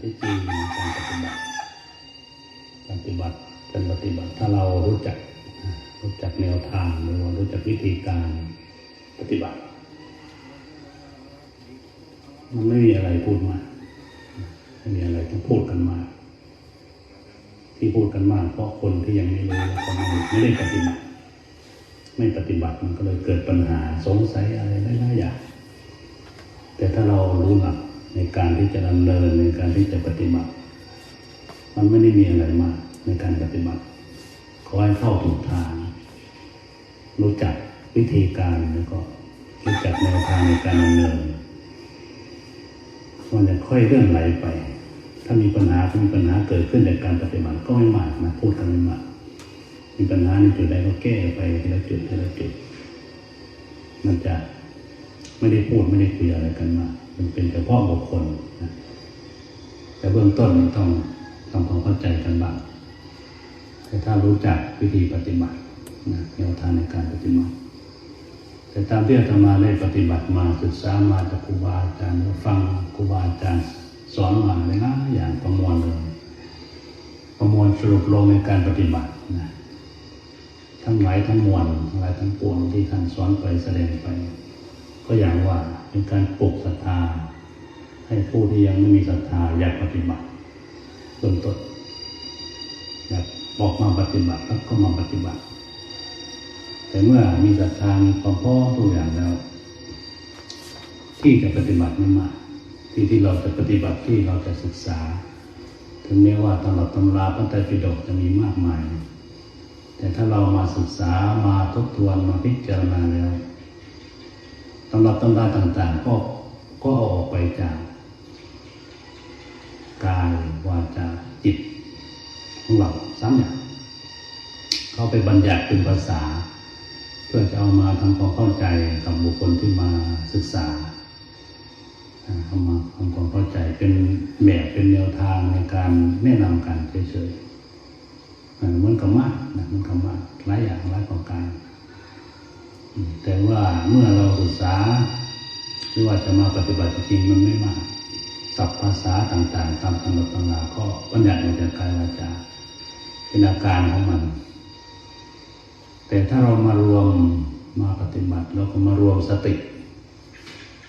ที่จริงการปฏิบัติปฏิบัติการปฏิบัติถ้าเรารู้จักรู้จักแนวทางหรือว่ารู้จักวิธีการปฏิบัติ มันไม่มีอะไรพูดมาไม่มีอะไรต้องพูดกันมากที่พูดกันมากเพราะคนที่ยังไม่รู้แล้วก็ไม่ไม่ได้ปฏิบัติ ไม่ปฏิบัติมันก็เลยเกิดปัญหาสงสัยอะไรหลายๆอย่างแต่ถ้าเรารู้หลัก ในการที่จะดำเนินในการที่จะปฏิบัติ มันไม่ได้มีอะไรมากในการปฏิบัติขอให้เข้าถูกทาง รู้จักวิธีการแล้วก็รู้จักแนวทางในการดำเนินมันจะค่อยเลื่อนไหลไป ถ้ามีปัญหาถ้ามีปัญหาเกิดขึ้นในการปฏิบัติก็ไม่มากนะพูดกันไม่มากมีปัญหาในจุดใดก็แก้ไปทีละจุดทีละจุด มันจะไม่ได้พูดไม่ได้คุยอะไรกันมาก มันเป็นเฉพาะบุคคลนะแต่เบื้องต้นมันต้องทำความเข้าใจกันบ้างแต่ถ้ารู้จักวิธีปฏิบัตินะแนวทางในการปฏิบัติ แต่ตามที่อาตมาได้ปฏิบัติมาศึกษามาจากครูบาอาจารย์ฟังครูบาอาจารย์สอนมาเลยนะอย่างประมวลเลยประมวลสรุปลงในการปฏิบัตินะทั้งหลายทั้งมวลทั้งหลายทั้งปวงที่ท่านสอนไปแสดงไป ก็อย่างว่า เป็นการปลุกศรัทธา ให้ผู้ที่ยังไม่มีศรัทธาอยากปฏิบัติเริ่มต้นอยากบอกมาปฏิบัติแล้วก็มาปฏิบัติ แต่เมื่อมีศรัทธามีความพร้อมทุกอย่างแล้ว ที่จะปฏิบัติไม่มาที่ที่เราจะปฏิบัติที่เราจะศึกษา ถึงแม้ว่าตำรับตำราพระไตรปิฎกจะมีมากมาย แต่ถ้าเรามาศึกษามาทบทวนมาพิจารณาแล้ว รับตำราต่างๆ ก็ก็เอาออกไปจากกายวาจาจิตของเราซ้ำอย่างเข้าไปบัญญัติเป็นภาษา เพื่อจะเอามาทำความเข้าใจกับบุคคลที่มาศึกษาเอามาทำความเข้าใจเป็นแบบเป็นแนวทางในการแนะนำกันเฉยๆมันก็มากนะมันก็มากหลายอย่างหลายประการ แต่ว่าเมื่อเราศึกษาหรือว่าจะมาปฏิบัติจริงมันไม่มากศัพท์ภาษาต่างๆตามตำรับตำราก็บัญญัติมาจากกายวาจาเป็นอาการของมัน แต่ถ้าเรามารวมมาปฏิบัติเราก็มารวมสติ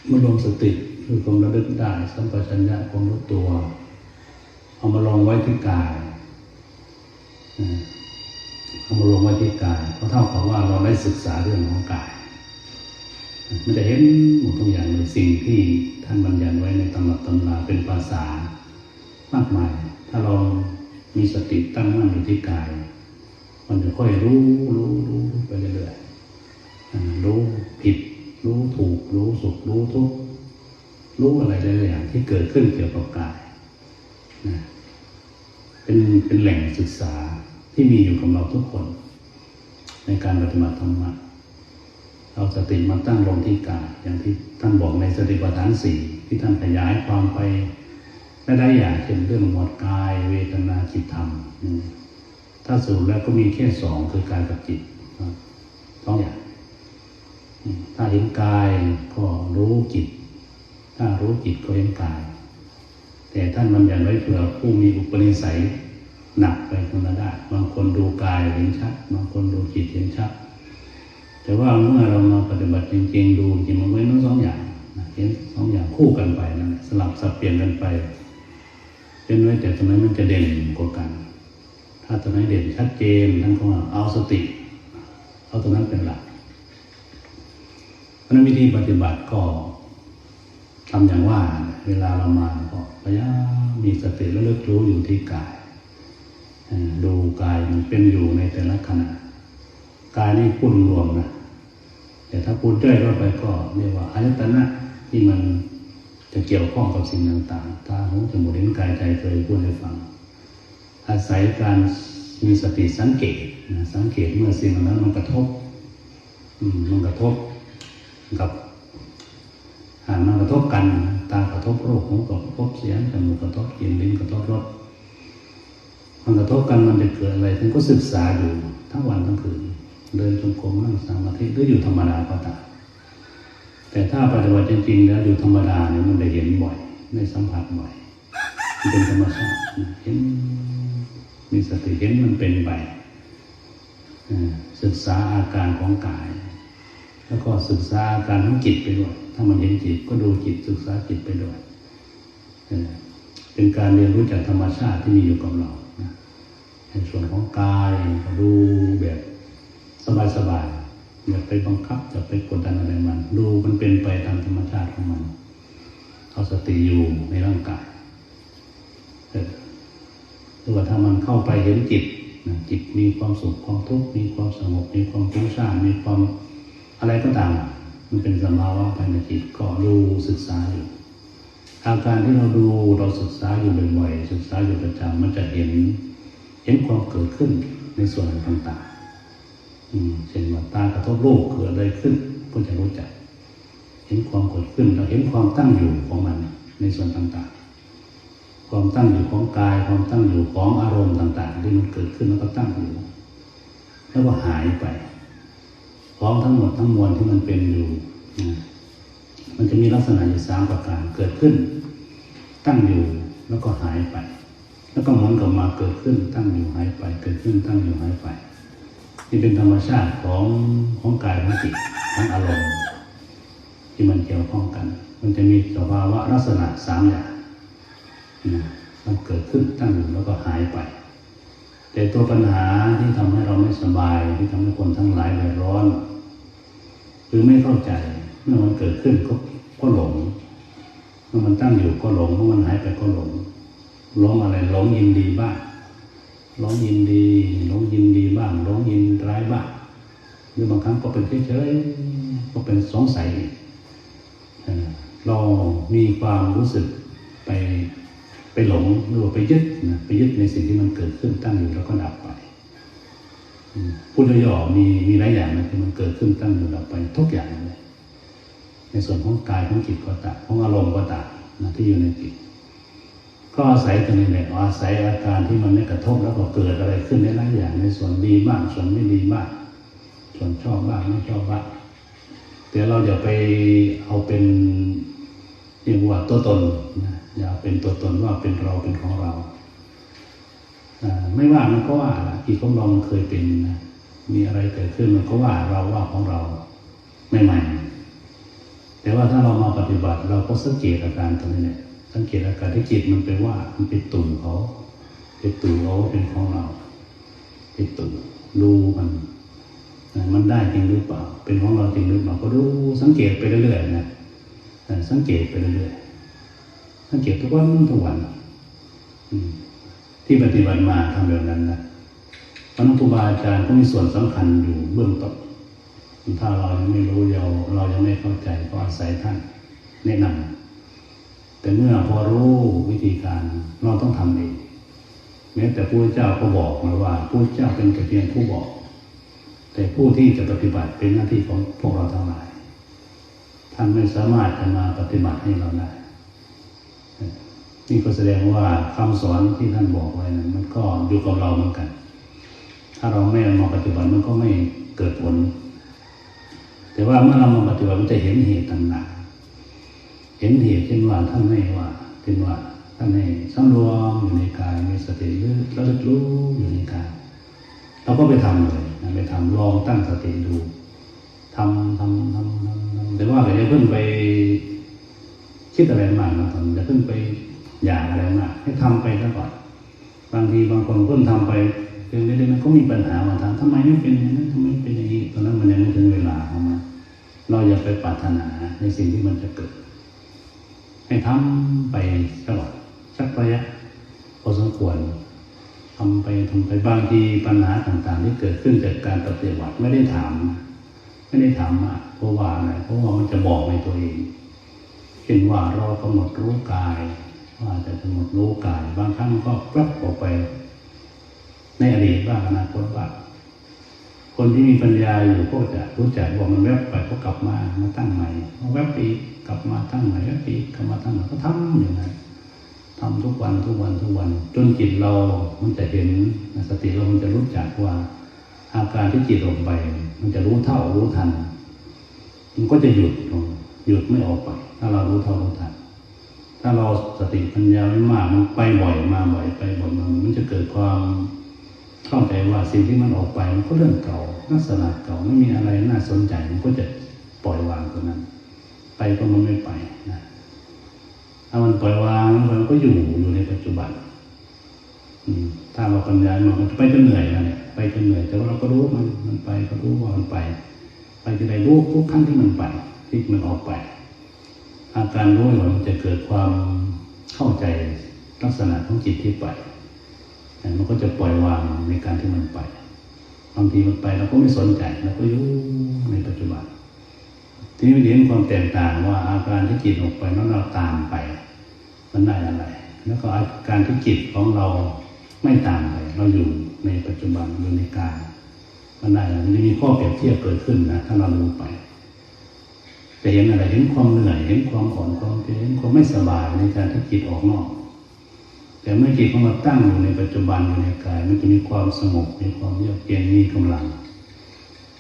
มารวมสติคือความระลึกได้สัมปชัญญะความรู้ตัว เอามาลองไว้ที่กาย เอามาลงไว้ที่กายก็เท่ากับว่าเราได้ศึกษาเรื่องของกาย มันจะเห็นหมดทุกอย่างเลยสิ่งที่ท่านบัญญัติไว้ในตำรับตำราเป็นภาษามากมาย ถ้าเรามีสติตั้งมั่นอยู่ที่กาย มันจะค่อยรู้รู้รู้ไปเรื่อยๆรู้ผิด รู้ถูก รู้สุขรู้ทุกข์รู้อะไรหลายๆอย่างที่เกิดขึ้นเกี่ยวกับกายนะเป็นเป็นแหล่งศึกษา ที่มีอยู่กับเราทุกคน ในการปฏิบัติธรรมะเอาสติมาตั้งลงที่กายอย่างที่ท่านบอกในสติปัฏฐานสี่ที่ท่านขยายความไปได้ๆอย่างเช่นเรื่องหมดกาย เวทนาจิตธรรม ถ้าสรุปแล้วก็มีแค่สองคือกายกับจิตสองอย่างถ้าเห็นกายก็รู้จิต ถ้ารู้จิตก็เห็นกาย แต่ท่านมันอย่างไว้เผื่อผู้มีอุปนิสัย หนักไปคนละด้านบางคนดูกายเห็นชัด บางคนดูจิตเห็นชัด แต่ว่าเมื่อเรามาปฏิบัติจริงๆดูจริงมันไว้ทั้งสองอย่างเห็นสองอย่างคู่กันไปนั่นแหละสลับสับเปลี่ยนกันไปเป็นไว้แต่ตรงนั้นมันจะเด่นกว่ากัน ถ้าตรงนั้นเด่นชัดเจนท่นก็ว่าเอาสติ เอาตรงนั้นเป็นหลักเพราะนั้นวิธีปฏิบัติก็ทำอย่างว่า เวลาเรามาก็พยายามมีสติและเลิกรู้อยู่ที่กาย ดูกายมันเป็นอยู่ในแต่ละขณะกายนี่พูดรวมนะแต่ถ้าพูดย่อยเข้าไปก็เรียกว่าอายตนะที่มันจะเกี่ยวข้องกับสิ่งต่างๆตาหูจมูกลิ้นกายใจเคยพูดให้ฟัง อาศัยการมีสติสังเกตนะสังเกตเมื่อสิ่งเหล่านั้นมันกระทบมันกระทบกับหากมันกระทบกัน ตากระทบรูปหูกระทบเสียงจมูกกระทบกลิ่นลิ้นกระทบรส มันกระทบกันมันจะเกิดอะไรท่านก็ศึกษาอยู่ทั้งวันทั้งคืนเดินจงกรมนั่งสมาธิหรืออยู่ธรรมดาก็ตามแต่ถ้าปฏิบัติจริงๆแล้วอยู่ธรรมดาเนี่ยมันได้เห็นบ่อยได้สัมผัสบ่อยมันเป็นธรรมชาติเห็นมีสติเห็นมันเป็นไปเอ่อศึกษาอาการของกาย แล้วก็ศึกษาอาการของจิตไปด้วย ถ้ามันเห็นจิตก็ดูจิตศึกษาจิตไปด้วยเป็นการเรียนรู้จากธรรมชาติที่มีอยู่กับเรา ในส่วนของกายดูแบบสบายๆอย่าไปบังคับอย่าไปกดดันอะไรมัน ดูมันเป็นไปตามธรรมชาติของมันเอาสติอยู่ในร่างกายหรือว่าถ้ามันเข้าไปเห็นจิตจิตมีความสุขความทุกข์มีความสงบมีความฟุ้งซ่านมีความอะไรก็ตามมันเป็นสภาวะภายในจิตก็ดูศึกษาอยู่อาการที่เราดูเราศึกษาอยู่บ่อยๆศึกษาอยู่ประจำมันจะเห็น เห็นความเกิดขึ้นในส่วนต่างๆเช่นว่าตากระทบรูปเกิดอะไรขึ้นก็จะรู้จัก เห็นความเกิดขึ้นเราเห็นความตั้งอยู่ของมันในส่วนต่างๆ ความตั้งอยู่ของกาย ความตั้งอยู่ของอารมณ์ต่าง ๆ ที่มันเกิดขึ้นแล้วก็ตั้งอยู่ แล้วก็หายไปพร้อมทั้งหมดทั้งมวลที่มันเป็นอยู่มันจะมีลักษณะอยู่สามประการเกิดขึ้น ตั้งอยู่แล้วก็หายไป แล้วก็หมุนกลับมาเกิดขึ้นตั้งอยู่หายไป เกิดขึ้นตั้งอยู่หายไปนี่เป็นธรรมชาติของของกายของจิตของอารมณ์ที่มันเกี่ยวข้องกัน มันจะมีสภาวะลักษณะสามอย่างนะมันเกิดขึ้นตั้งอยู่แล้วก็หายไป แต่ตัวปัญหาที่ทำให้เราไม่สบายที่ทำให้คนทั้งหลายเดือดร้อน หรือไม่เข้าใจเมื่อมันเกิดขึ้นก็ก็หลงเมื่อมันตั้งอยู่ก็หลงเมื่อมันหายไปก็หลง หลงอะไรหลงยินดีบ้างหลงยินดีหลงยินดีบ้างหลงยินร้ายบ้างหรือบางครั้งก็เป็นเฉยๆก็เป็นสงสัยเรามีความรู้สึกไปไปหลงหรือว่าไปยึดนะไปยึดในสิ่งที่มันเกิดขึ้นตั้งอยู่แล้วก็ดับไปพูดย่อๆมีมีหลายอย่างนะที่มันเกิดขึ้นตั้งอยู่ดับไปทุกอย่างเลยในส่วนของกายของจิตก็ตามของอารมณ์ก็ตามนะที่อยู่ในจิต ก็อาศัยตัวนี้แหละอาศัยอาการที่มันไม่กระทบแล้วก็เกิดอะไรขึ้นในหลายอย่างในส่วนดีบ้างส่วนไม่ดีบ้างส่วนชอบบ้างไม่ชอบบ้างแต่เราอย่าไปเอาเป็นเรียกว่าตัวตนนะอย่าเป็นตัวตนว่าเป็นเราเป็นของเราไม่ว่ามันก็ว่าละที่ของเรามันเคยเป็นนะมีอะไรเกิดขึ้นมันก็ว่าเราว่าของเราใหม่ๆแต่ว่าถ้าเรามาปฏิบัติเราก็สังเกตอาการตรงนี้เนี่ย สังเกตอาการที่จิตมันไปว่า มันไปตุ่มเขาไปตุ่มเขาเป็นของเราไปตุ่มดูมันมันได้จริงหรือเปล่า เป็นของเราจริงหรือเปล่าก็ดูสังเกตไปเรื่อยๆนะแต่สังเกตไปเรื่อยๆสังเกตทุกวันทุกวันที่ปฏิบัติมาทำแบบนั้นนะพระนุครูบาอาจารย์ก็มีส่วนสำคัญอยู่เบื้องต้นถ้าเรายังไม่รู้เราเรายังไม่เข้าใจก็อาศัยท่านแนะนำ แต่เมื่อพอรู้วิธีการเราต้องทำเองแม้แต่พระเจ้าก็บอกมาว่าพระเจ้าเป็นแต่เพียงผู้บอก แต่ผู้ที่จะปฏิบัติเป็นหน้าที่ของพวกเราทั้งหลาย ท่านไม่สามารถจะมาปฏิบัติให้เราได้นี่ก็แสดงว่าคำสอนที่ท่านบอกไว้นะมันก็อยู่กับเราเหมือนกัน ถ้าเราไม่เอามาปฏิบัติมันก็ไม่เกิดผล แต่ว่าเมื่อเรามาปฏิบัติมันจะเห็นเหตุต่างๆ เห็นเหตุเช่นว่าท่านให้ว่าเช่นว่าท่านให้สำรวมอยู่ในกายมีสติหรือระลึกรู้อยู่ในกายเราก็ไปทำเลยนะไปทำลองตั้งสติดูทำทำทำทำทำแต่ว่าอย่าเพิ่งไปคิดอะไรมากนะตอนอย่าเพิ่งไปอยากอะไรมากให้ทำไปซะก่อนบางทีบางคนเพิ่งทำไปเรื่อยๆมันก็มีปัญหามาทำทำไมไม่เป็นอย่างนั้นทำไมเป็นอย่างนี้ตอนนั้นมันยังไม่ถึงเวลาของมันเราอย่าไปปรารถนาในสิ่งที่มันจะเกิด ให้ทำไปตลอดสักระยะพอสมควรทำไปทำไปบางทีปัญหาต่างๆ ที่เกิดขึ้นจากการปฏิบัติไม่ได้ถาม ไม่ได้ถามอะเพราะว่าอะไรเพราะว่ามันจะบอกในตัวเองเช่นว่าเรากำหนดรู้กายว่าจะกำหนดรู้กาย บางครั้งก็แปรับออกไป ในอดีตบ้างอนาคตบ้าง คนที่มีปัญญาอยู่ก็จะรู้จักว่ามันแวบไปก็กลับมามาตั้งใหม่มาแวบปีกลับมาตั้งใหม่แวบปีกกลับมาตั้งใหม่ก็ทำอย่างนั้นทำทุกวันทุกวันทุกวัน จนจิตเรา มันจะเห็นสติเรามันจะรู้จักว่า อาการที่จิตออกไป มันจะรู้เท่ารู้ทัน มันก็จะหยุดลงหยุดไม่ออกไป ถ้าเรารู้เท่ารู้ทัน ถ้าเราสติปัญญาไม่มากมันไปบ่อยมาบ่อยไปบ่อยมามันจะเกิดความ เข้าใจว่าสิ่งที่มันออกไปมันก็เรื่องเก่าลักษณะเก่าไม่มีอะไรน่าสนใจมันก็จะปล่อยวางตรงนั้น ไปก็มันไม่ไปนะถ้ามันปล่อยวางมันก็อยู่อยู่ในปัจจุบันถ้าเราปัญญามันไปจนเหนื่อยนะเนี่ยไปจนเหนื่อยแต่ว่าเราก็รู้ว่ามันมันไปก็รู้ว่ามันไป ไปจะได้รู้ทุกครั้งที่มันไปที่มันออกไปอาการรู้มันจะเกิดความเข้าใจลักษณะของจิตที่ไป มันก็จะปล่อยวางในการที่มันไป บางทีมันไปเราก็ไม่สนใจเราก็อยู่ในปัจจุบัน ทีนี้มันเห็นความแตกต่างว่าอาการที่จิตออกไปนั้นเราตามไป มันได้อะไร แล้วก็อาการที่จิตของเราไม่ตามไป เราอยู่ในปัจจุบันอยู่ในกายมันได้อะไรมันจะมีข้อเปรียบเทียบเกิดขึ้นนะถ้าเรารู้ไปจะเห็นอะไรเห็นความเหนื่อยเห็นความอ่อนความเพลียเห็นความไม่สบายในการที่จิตออกนอก แต่เมื่อจิตของเราตั้งอยู่ในปัจจุบันอยู่ในกาย มันจะมีความสงบมีความเยือกเย็นมีกำลัง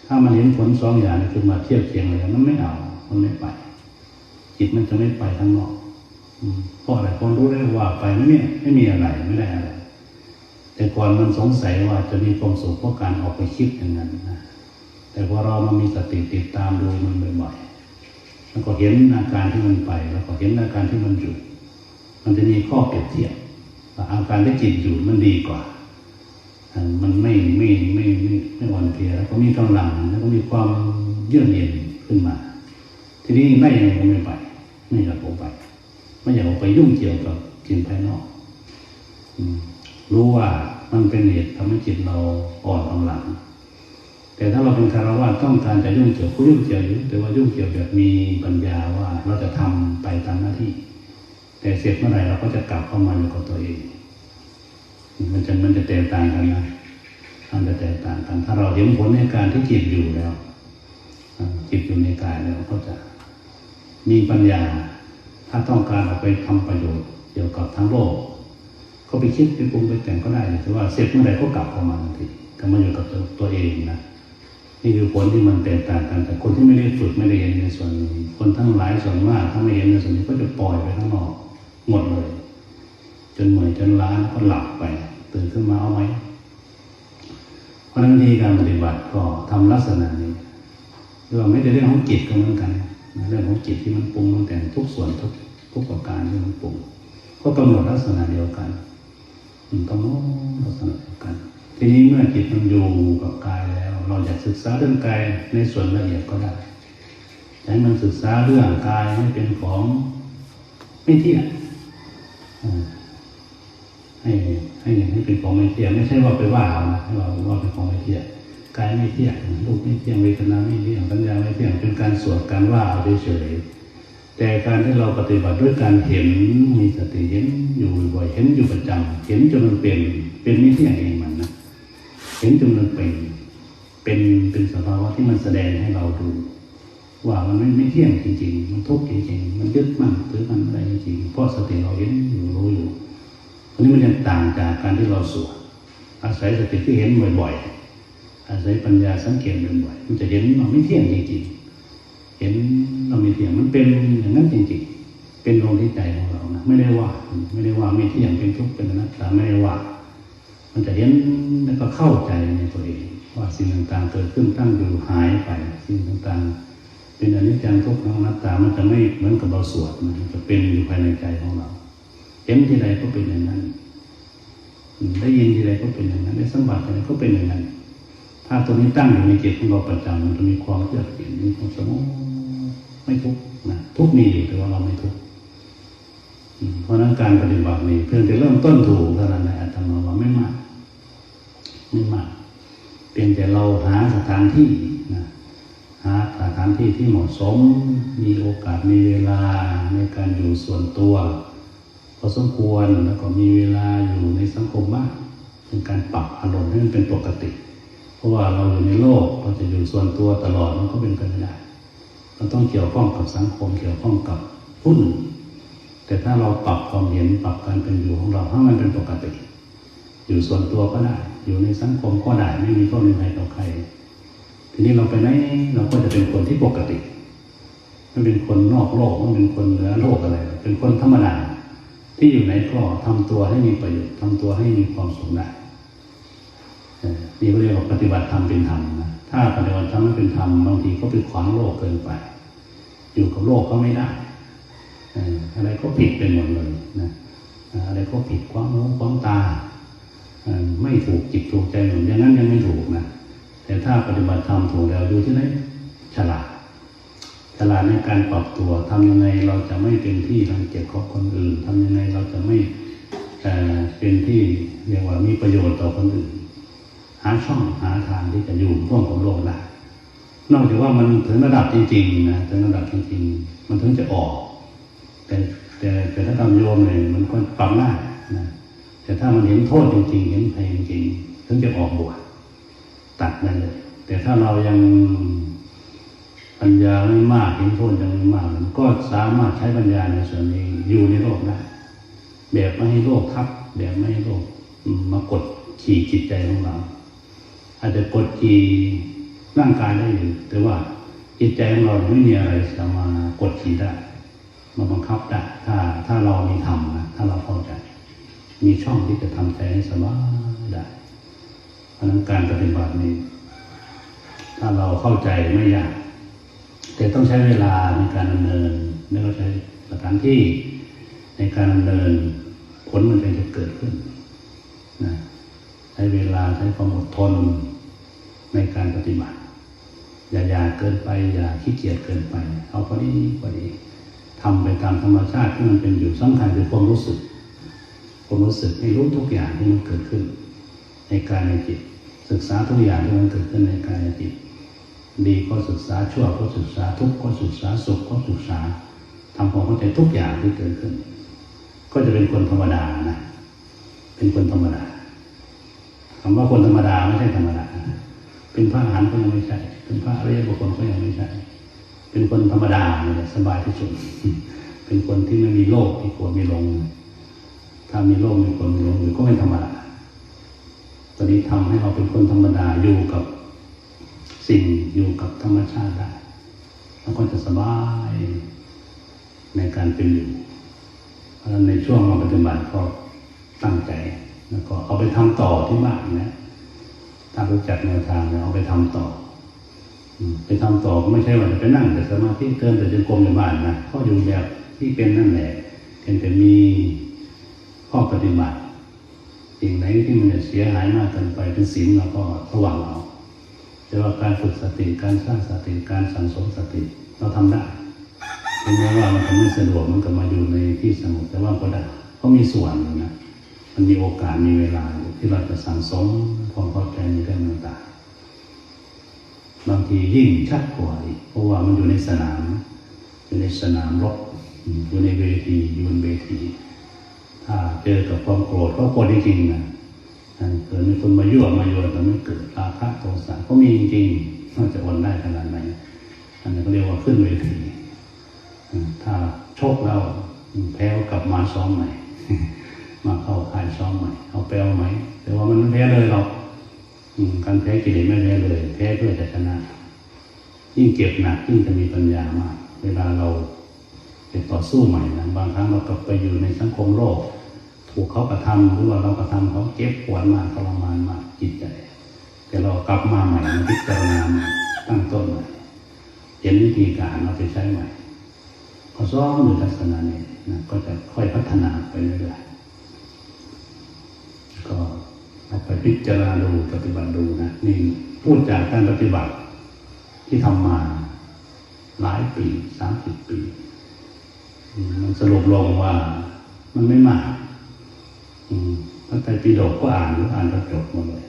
ถ้ามันเห็นผลสองอย่างนี้ขึ้นมาเทียบเคียงเลยมันไม่เอามันไม่ไป จิตมันจะไม่ไปข้งนอกเพราะอะไรคนรู้ได้ว่าไปไม่มีไม่มีอะไรไม่ได้อะไร แต่ก่อนมันสงสัยว่าจะมีความสุขเพราะการออกไปคิดอย่างนั้นนะแต่พอเรามามีสติติดตามดูมันบ่อยๆแล้วก็เห็นอาการที่มันไป แล้วก็เห็นอาการที่มันอยู่ มันจะมีข้อเปรียบเทียบ อาการที่จิตอยู่มันดีกว่า มันไม่ไม่ไม่ไม่ไม่อ่อนเพลียแล้วก็มีกำลังแล้วก็มีความเยือกเย็นขึ้นมา ทีนี้ไม่ยังไงก็ไม่ไป ไม่อยากออกไป ไม่อยากออกไปยุ่งเกี่ยวกับสิ่งภายนอกรู้ว่ามันเป็นเหตุทำให้จิตเราอ่อนกำลัง แต่ถ้าเราเป็นคารวะต้องการจะยุ่งเกี่ยวก็ยุ่งเกี่ยวอยู่แต่ว่ายุ่งเกี่ยวแบบมีปัญญาว่าเราจะทำไปตามหน้าที่ แต่เสร็จเมื่อไหร่เราก็จะกลับเข้ามาอยู่กับตัวเอง มันจะมันจะแตกต่างกันนะมันจะแตกต่างกัน ถ้าเราเห็นผลในการที่จิตอยู่แล้วจิตอยู่ในกายแล้วก็จะมีปัญญา ถ้าต้องการเอาไปทำประโยชน์เกี่ยวกับทั้งโลกเขาไปคิดไปปรุงไปแต่งก็ได้แต่ว่าเสร็จเมื่อไหร่ก็กลับเข้ามาทันทีก็มาอยู่กับตัวตัวเองนะนี่คือผลที่มันแตกต่างกันแต่คนที่ไม่ได้ฝึกไม่ได้เห็นในส่วนนี้คนทั้งหลายส่วนมากถ้าไม่เห็นในส่วนนี้ก็จะปล่อยไปข้างนอก หมดเลย จนเหนื่อยจนล้าแล้วก็หลับไป ตื่นขึ้นมาเอาไหมเพราะนั้นวิธีการปฏิบัติก็ทำลักษณะนี้เรื่องไม่ได้เรื่องของจิตก็เหมือนกันเรื่องของจิตที่มันปรุงมันแต่งทุกส่วนทุกทุกประการที่มันปรุงก็กำหนดลักษณะเดียวกันมันกำหนดลักษณะเดียวกัน ทีนี้เมื่อจิตมันอยู่กับกายแล้ว เราอยากศึกษาเรื่องกายในส่วนละเอียดก็ได้ให้มันศึกษาเรื่องกายให้เป็นของไม่เที่ยง ให้ให้ให้เป็นของไม่เที่ยงไม่ใช่ว่าไปว่าเอานะให้ว่าว่าเป็นของไม่เที่ยงกายไม่เที่ยงรูปไม่เที่ยงเวทนาไม่เที่ยงปัญญาไม่เที่ยงเป็นการสวดการว่าเอาเฉยแต่การที่เราปฏิบัติด้วยการเห็นมีสติเห็นอยู่บ่อยเห็นอยู่ประจำเห็นจนมันเป็นเป็นไม่เที่ยงเองมันนะเห็นจนมันเป็นเป็นเป็นสภาวะที่มันแสดงให้เราดู ว่ามันไม่ไม่เที่ยงจริง ๆ มันทุกข์จริงๆ มันยึดมั่นถือมันอะไรจริงๆ เพราะสติเราเห็นอยู่รู้อยู่อันนี้มันยังต่างจากการที่เราสวดอาศัยสติที่เห็นบ่อยๆ อาศัยปัญญาสังเกตบ่อยๆ มันจะเห็นว่าไม่เที่ยงจริงๆ เห็นเราไม่เที่ยง มันเป็นอย่างนั้นจริงๆ เป็นลมที่ใจของเรานะไม่ได้ว่า ไม่ได้ว่าไม่เที่ยงเป็นทุกข์เป็นอนัตตาไม่ได้ว่า มันจะเห็นแล้วก็เข้าใจในตัวเองว่าสิ่งต่างๆเกิดขึ้นตั้งอยู่หายไป สิ่งต่างๆ เป็นอนิจจังทุกขังอนัตตามันจะไม่เหมือนกับเราสวดมันจะเป็นอยู่ภายในใจของเราเห็นที่ใดก็เป็นอย่างนั้น ได้ยินที่ใดก็เป็นอย่างนั้น ได้สัมผัสที่ใดก็เป็นอย่างนั้น ถ้าตัวนี้ตั้งอยู่ในจิตของเราประจำมันจะมีความเยือกเย็นมีความสงบไม่ทุกข์นะทุกข์มีอยู่แต่ว่าเราไม่ทุกข์เพราะนั้นการปฏิบัตินี่เพียงแต่เริ่มต้นถูกเท่านั้นแหละอาตมาว่าไม่มากไม่มากเพียงแต่เราหาสถานที่ ถานที่ที่เหมาะสม มีโอกาสมีเวลาในการอยู่ส่วนตัวพอสมควรแล้วก็มีเวลาอยู่ในสังคมบ้างเป็นการปรับอารมณ์ให้มันเป็นปกติ เพราะว่าเราอยู่ในโลกเราจะอยู่ส่วนตัวตลอดมันก็เป็นไปไม่ได้เราต้องเกี่ยวข้องกับสังคมเกี่ยวข้องกับผู้นแต่ถ้าเราปรับความเห็นปรับการเป็นอยู่ของเราให้มันเป็นปกติ อยู่ส่วนตัวก็ได้ อยู่ในสังคมก็ได้ไม่มีข้อมีภัยต่อใคร ทีนี้เราไปไหนเราก็จะเป็นคนที่ปกติไม่เป็นคนนอกโลกไม่เป็นคนเหนือโลกอะไร เป็นคนธรรมดาที่อยู่ไหนก็ทำตัวให้มีประโยชน์ทำตัวให้มีความสุขได้นี่เขาเรียกว่าปฏิบัติธรรมเป็นธรรมนะถ้าปฏิบัติธรรมไม่เป็นธรรมบางทีก็ไปขวางโลกเกินไป อยู่กับโลกก็ไม่ได้อะไรก็ผิดไปหมดเลยนะอะไรก็ผิดความรู้ความตาไม่ถูกจิตถูกใจหนุนอย่างนั้นยังไม่ถูกนะ แต่ถ้าปฏิบัติธรรมถูกแล้วดูที่ไหนฉลาด ฉลาดในการปรับตัวทำยังไงเราจะไม่เป็นที่รังเกียจของคนอื่นทำยังไงเราจะไม่เป็นที่เรียกว่ามีประโยชน์ต่อคนอื่น หาช่องหาทางที่จะอยู่ร่วมกับโลกได้นอกจากว่ามันถึงระดับจริงๆนะถึงระดับจริงๆมันถึงจะออก แต่แต่แต่ถ้าทำโยมเนี่ยมันก็ปรับได้นะแต่ถ้ามันเห็นโทษจริงๆเห็นภัยจริงๆถึงจะออกบวช ตัดนั่นเลยแต่ถ้าเรายังปัญญาไม่มากเห็นโทษยังไม่มากมันก็สามารถใช้ปัญญาในส่วนนี้อยู่ในโลกได้แบบไม่ให้โลกทับแบบไม่ให้โลกมากดขี่จิตใจของเรา อาจจะกดขี่ร่างกายได้อยู่แต่ว่าจิตใจของเราไม่มีอะไรสามารถกดขี่ได้มาบังคับได้ถ้าถ้าเรามีธรรมนะถ้าเราเข้าใจ มีช่องที่จะทำใจให้สบายได้ ราะนั้นการปฏิบัตินี้ ถ้าเราเข้าใจไม่ยากแต่ต้องใช้เวลาในการดำเนินแล้วก็ใช้สถานที่ในการดำเนินผลมันเป็นจะเกิดขึ้นนะใช้เวลาใช้ความอดทนในการปฏิบัติ อย่าอยากเกินไป อย่าขี้เกียจเกินไป เอาพอดีพอดีทำไปตามธรรมชาติที่มันเป็นอยู่สำคัญคือความรู้สึกความรู้สึกให้รู้ทุกอย่างที่มันเกิดขึ้น ในกายในจิต ศึกษาทุกอย่างที่มันเกิดขึ้นในกายในจิต ดีก็ศึกษาชั่วก็ศึกษาทุกข์ก็ศึกษาสุขก็ศึกษาทำความเข้าใจทุกอย่างที่เกิดขึ้น ก็จะเป็นคนธรรมดานะ เป็นคนธรรมดาคำว่าคนธรรมดาไม่ใช่ธรรมดา เป็นพระอรหันต์ก็ยังไม่ใช่ เป็นพระอริยบุคคลก็ยังไม่ใช่ เป็นคนธรรมดาเนี่ยสบายที่สุด เป็นคนที่ไม่มีโลภมีโกรมีหลง ถ้ามีโลภมีโกรธมีหลงอยู่ก็ไม่ธรรมดา นี้ทำให้เราเป็นคนธรรมดาอยู่กับสิ่งอยู่กับธรรมชาติได้แล้วก็จะสบายในการเป็นอยู่เพราะฉะนั้นในช่วงมาปฏิบัติก็ตั้งใจแล้วก็เอาไปทำต่อที่บ้านนะถ้ารู้จักแนวทางแล้วเอาไปทำต่อไปทำต่อก็ไม่ใช่ว่าจะไปนั่งแต่สมาธิเติมแต่จงกรมในบ้านนะก็อยู่แบบที่เป็นนั่นแหละเพียงแต่มีข้อปฏิบัติ สิ่งไหนที่มันจะเสียหายมากเกินไปเป็นศีลเราก็ระวังเอาแต่ว่าการฝึกสติการสร้างสติการสังสมสติเราทำได้ถึงแม้ว่ามันจะไม่สะดวกมันก็มาอยู่ในที่สงบแต่ว่าก็ได้ก็มีส่วนนะมันมีโอกาสมีเวลาที่เราจะสั่งสมความเข้าใจในเรื่องต่างๆบางทียิ่งชัดกว่าอีกเพราะว่ามันอยู่ในสนามอยู่ในสนามรบอยู่ในเวทีอยู่บนเวที เจอกับความโกรธก็โกรธจริงๆนะอ่าเกิดมีคนมายั่วมาโยนแต่ไม่เกิดราคะโทสะก็มีจริงๆน่าจะวันได้ขนาดไหนอันนี้ก็เรียกว่าขึ้นเวทีถ้าโชคแล้วแพ้ก็กลับมาซ้อมใหม่ มาเข้าค่ายซ้อมใหม่ เอาไปเอาไหม แต่ว่ามันไม่แพ้เลยหรอกการแพ้กิเลสไม่แพ้เลย แพ้เพื่อจะชนะยิ่งเก็บหนักยิ่งจะมีปัญญามาก เวลาเรา ไปต่อสู้ใหม่นะบางครั้งเรากลับไปอยู่ในสังคมโลก ถูกเขากระทำหรือว่าเรากระทำเขาเจ็บปวดมากทรมานมากจิตใจ แต่เรากลับมาใหม่มาพิจารณาใหม่ตั้งต้นใหม่เห็นวิธีการเราไปใช้ใหม่พอซ้อมอยู่ลักษณะนี้นะก็จะค่อยพัฒนาไปเรื่อยๆก็เอาไปพิจารณาดูปฏิบัติดูนะนี่พูดจากการปฏิบัติที่ทำมาหลายปีสามสิบปี มันสรุปลงว่า มันไม่มากพระไตรปิฎกก็อ่านอ่านก็จบหมดเลย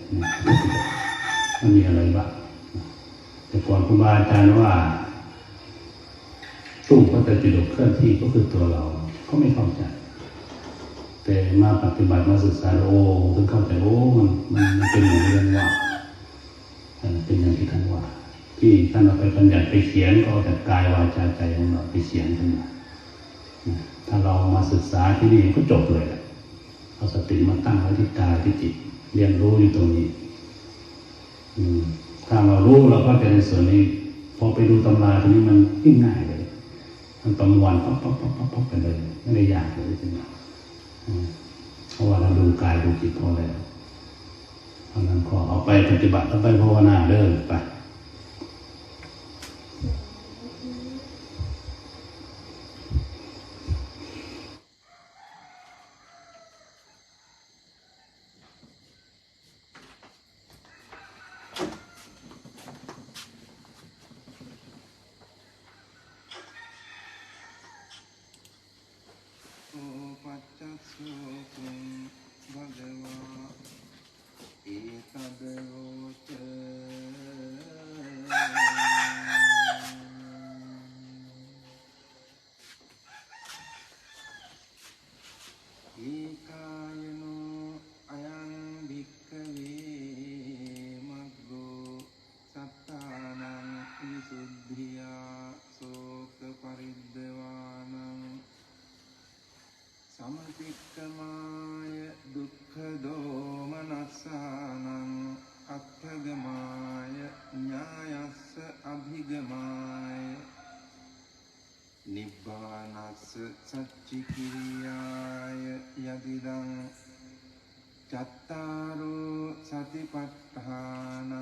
มันมีอะไรบ้างแต่ก่อนครูบาอาจารย์ว่าตู้พระไตรปิฎกเคลื่อนที่ก็คือตัวเรา ก็ไม่เข้าใจแต่มาปฏิบัติมาศึกษาโอ้ถึงเข้าใจโอ้มันมันเป็นอย่างนี้ว่าเป็นอย่างที่ท่านว่า ที่ท่านเอาไปบัญญัติไปเขียนก็เอาจากกายวาจาใจของเราไปเขียนขึ้นมา ถ้าเรามาศึกษาที่นี่ก็จบเลยเอาสติมาตั้งไว้ที่กายที่จิตเรียนรู้อยู่ตรงนี้ถ้าเรารู้เราก็จะในส่วนนี้พอไปดูตำราตรงนี้มันยิ่งง่ายเลย มันประมวลปั๊บปั๊บปั๊บปั๊บปั๊บไปเลยไม่ได้ยากเลยจริงๆเพราะว่าเราดูกายดูจิตพอแล้วเพราะนั้นก็เอาไปปฏิบัติแล้วไปภาวนาเด้อไป සච්චිකිරියාය යදිදං චත්තාරෝ සතිපට්ඨානා